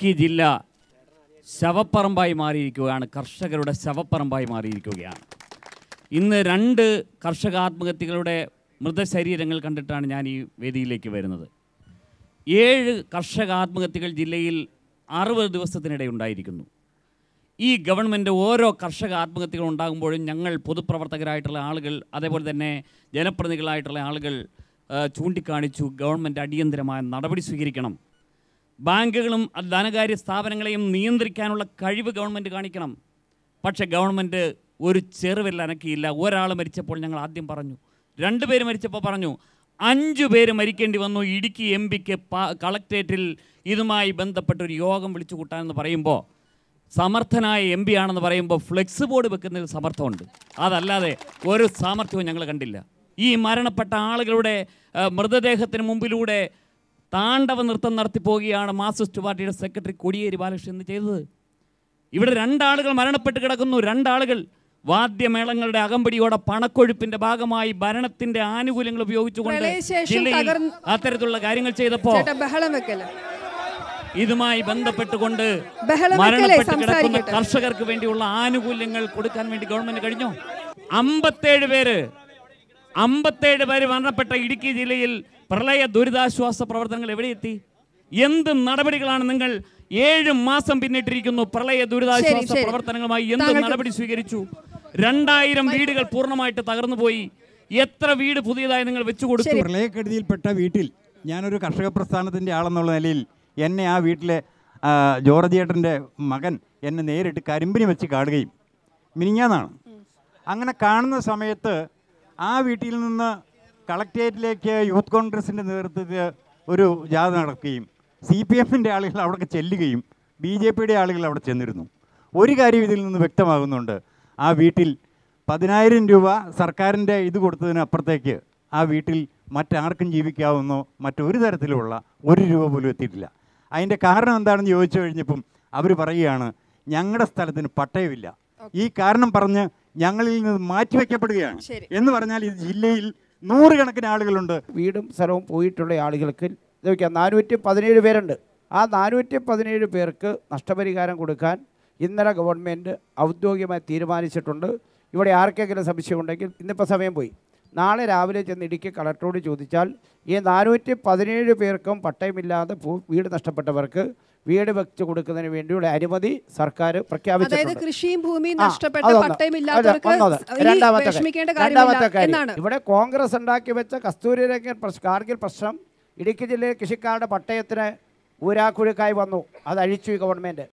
ഇടുക്കി ജില്ല ശവപ്പറമ്പായി മാറിയിരിക്കുകയാണ്. കർഷകരുടെ ശവപ്പറമ്പായി മാറിയിരിക്കുകയാണ്. ഇന്ന് രണ്ട് കർഷക ആത്മഹത്യകളുടെ മൃതശരീരങ്ങൾ കണ്ടിട്ടാണ് ഞാൻ ഈ വേദിയിലേക്ക് വരുന്നത്. ഏഴ് കർഷക ആത്മഹത്യകൾ ജില്ലയിൽ അറുപത് ദിവസത്തിനിടെ ഉണ്ടായിരിക്കുന്നു. ഈ ഗവൺമെന്റ് ഓരോ കർഷക ആത്മഹത്യകൾ ഉണ്ടാകുമ്പോഴും ഞങ്ങൾ പൊതുപ്രവർത്തകരായിട്ടുള്ള ആളുകൾ അതേപോലെ തന്നെ ജനപ്രതിനിധികളായിട്ടുള്ള ആളുകൾ ചൂണ്ടിക്കാണിച്ചു ഗവൺമെന്റ് അടിയന്തരമായ നടപടി സ്വീകരിക്കണം. ബാങ്കുകളും ധനകാര്യ സ്ഥാപനങ്ങളെയും നിയന്ത്രിക്കാനുള്ള കഴിവ് ഗവൺമെന്റ് കാണിക്കണം. പക്ഷെ ഗവൺമെന്റ് ഒരു ചെറുവിരൽ അനക്കിയില്ല. ഒരാൾ മരിച്ചപ്പോൾ ഞങ്ങൾ ആദ്യം പറഞ്ഞു. രണ്ട് പേര് മരിച്ചപ്പോൾ പറഞ്ഞു. അഞ്ചു പേര് മരിക്കേണ്ടി വന്നു. ഇടുക്കി എം പിക്ക് കളക്ട്രേറ്റിൽ ഇതുമായി ബന്ധപ്പെട്ടൊരു യോഗം വിളിച്ചു കൂട്ടാനെന്ന് പറയുമ്പോൾ സമർത്ഥനായ എം പി ആണെന്ന് പറയുമ്പോൾ ഫ്ലെക്സ് ബോർഡ് വെക്കുന്നതിൽ സമർത്ഥമുണ്ട്. അതല്ലാതെ ഒരു സാമർത്ഥ്യവും ഞങ്ങൾ കണ്ടില്ല. ഈ മരണപ്പെട്ട ആളുകളുടെ മൃതദേഹത്തിന് മുമ്പിലൂടെ താണ്ഡവ നൃത്തം നടത്തി പോവുകയാണ് മാർക്സിസ്റ്റ് പാർട്ടിയുടെ സെക്രട്ടറി കോടിയേരി ബാലകൃഷ്ണൻ ചെയ്തത്. ഇവിടെ രണ്ടാളുകൾ മരണപ്പെട്ട് കിടക്കുന്നു. രണ്ടാളുകൾ വാദ്യമേളങ്ങളുടെ അകമ്പടിയോടെ പണക്കൊഴുപ്പിന്റെ ഭാഗമായി ഭരണത്തിന്റെ ആനുകൂല്യങ്ങൾ ഉപയോഗിച്ചുകൊണ്ട് ജില്ലയിൽ അത്തരത്തിലുള്ള കാര്യങ്ങൾ ചെയ്തപ്പോ ഇതുമായി ബന്ധപ്പെട്ടുകൊണ്ട് മരണപ്പെട്ട് കിടക്കുന്ന കർഷകർക്ക് വേണ്ടിയുള്ള ആനുകൂല്യങ്ങൾ കൊടുക്കാൻ വേണ്ടി ഗവൺമെന്റ് കഴിഞ്ഞു? അമ്പത്തേഴ് പേര് അമ്പത്തേഴ് പേര് മരണപ്പെട്ട ഇടുക്കി ജില്ലയിൽ പ്രളയ ദുരിതാശ്വാസ പ്രവർത്തനങ്ങൾ എവിടെ എത്തി എന്ത് നടപടികളാണ് നിങ്ങൾ ഏഴ് മാസം പിന്നിട്ടിരിക്കുന്നു പ്രളയ ദുരിതാശ്വാസ പ്രവർത്തനങ്ങളുമായി? എന്ത് നടപടി സ്വീകരിച്ചു? രണ്ടായിരം വീടുകൾ പൂർണമായിട്ട് തകർന്നു പോയി എത്ര വീട് പുതിയതായി നിങ്ങൾ വെച്ചു കൊടുത്തു? പ്രളയക്കെടുതിയിൽപ്പെട്ട വീട്ടിൽ ഞാനൊരു കർഷക പ്രസ്ഥാനത്തിന്റെ ആളെന്നുള്ള നിലയിൽ എന്നെ ആ വീട്ടിലെ ജോർജിയേട്ടന്റെ ജോർജ് ഏട്ടന്റെ മകൻ എന്നെ നേരിട്ട് കരിമ്പിനി വെച്ച് കാണുകയും മിനിഞ്ഞാന്നാണ്. അങ്ങനെ കാണുന്ന സമയത്ത് ആ വീട്ടിൽ നിന്ന് കളക്ട്രേറ്റിലേക്ക് യൂത്ത് കോൺഗ്രസിന്റെ നേതൃത്വത്തിൽ ഒരു ജാഥ നടക്കുകയും സി പി എമ്മിന്റെ ആളുകൾ അവിടെ ചെല്ലുകയും ബി ജെ പിയുടെ ആളുകൾ അവിടെ ചെന്നിരുന്നു. ഒരു കാര്യം ഇതിൽ നിന്ന് വ്യക്തമാകുന്നുണ്ട്. ആ വീട്ടിൽ പതിനായിരം രൂപ സർക്കാരിന്റെ ഇത് കൊടുത്തതിന് അപ്പുറത്തേക്ക് ആ വീട്ടിൽ മറ്റാർക്കും ജീവിക്കാവുന്നോ മറ്റൊരു തരത്തിലുള്ള ഒരു രൂപ പോലും എത്തിയിട്ടില്ല. അതിന്റെ കാരണം എന്താണെന്ന് ചോദിച്ചു കഴിഞ്ഞപ്പം അവർ പറയുകയാണ് ഞങ്ങളുടെ സ്ഥലത്തിന് പട്ടയമില്ല. ഈ കാരണം പറഞ്ഞ് ഞങ്ങളിൽ നിന്ന് മാറ്റിവെക്കപ്പെടുകയാണ്. ശരി. എന്ന് പറഞ്ഞാൽ ഈ ജില്ലയിൽ നൂറുകണക്കിന് ആളുകളുണ്ട്. വീടും സ്ഥലവും പോയിട്ടുള്ള ആളുകൾക്ക് നോക്കിയാൽ നാനൂറ്റി പതിനേഴ് പേരുണ്ട്. ആ നാനൂറ്റി പതിനേഴ് പേർക്ക് നഷ്ടപരിഹാരം കൊടുക്കാൻ ഇന്നലെ ഗവൺമെന്റ് ഔദ്യോഗികമായി തീരുമാനിച്ചിട്ടുണ്ട്. ഇവിടെ ആർക്കെങ്കിലും സംശയമുണ്ടെങ്കിൽ ഇന്നിപ്പോൾ സമയം പോയി. നാളെ രാവിലെ ചെന്ന് ഇടുക്കി കളക്ടറോട് ചോദിച്ചാൽ ഈ നാനൂറ്റി പതിനേഴ് പേർക്കും പട്ടയമില്ലാതെ വീട് നഷ്ടപ്പെട്ടവർക്ക് വീട് വെച്ച് കൊടുക്കുന്നതിന് വേണ്ടിയുള്ള അനുമതി സർക്കാർ പ്രഖ്യാപിച്ചിട്ടുണ്ട്. കൃഷിയും ഭൂമിയും നഷ്ടപ്പെട്ട രണ്ടാമത്തെ കാര്യം. ഇവിടെ കോൺഗ്രസ് ഉണ്ടാക്കി വെച്ച കസ്തൂരി രംഗൻ കാർഗിൽ പ്രശ്നം ഇടുക്കി ജില്ലയിലെ കൃഷിക്കാരുടെ പട്ടയത്തിന് ഊരാക്കുഴുക്കായി വന്നു. അത് അഴിച്ചു ഗവൺമെന്റ് ഗവൺമെന്റ്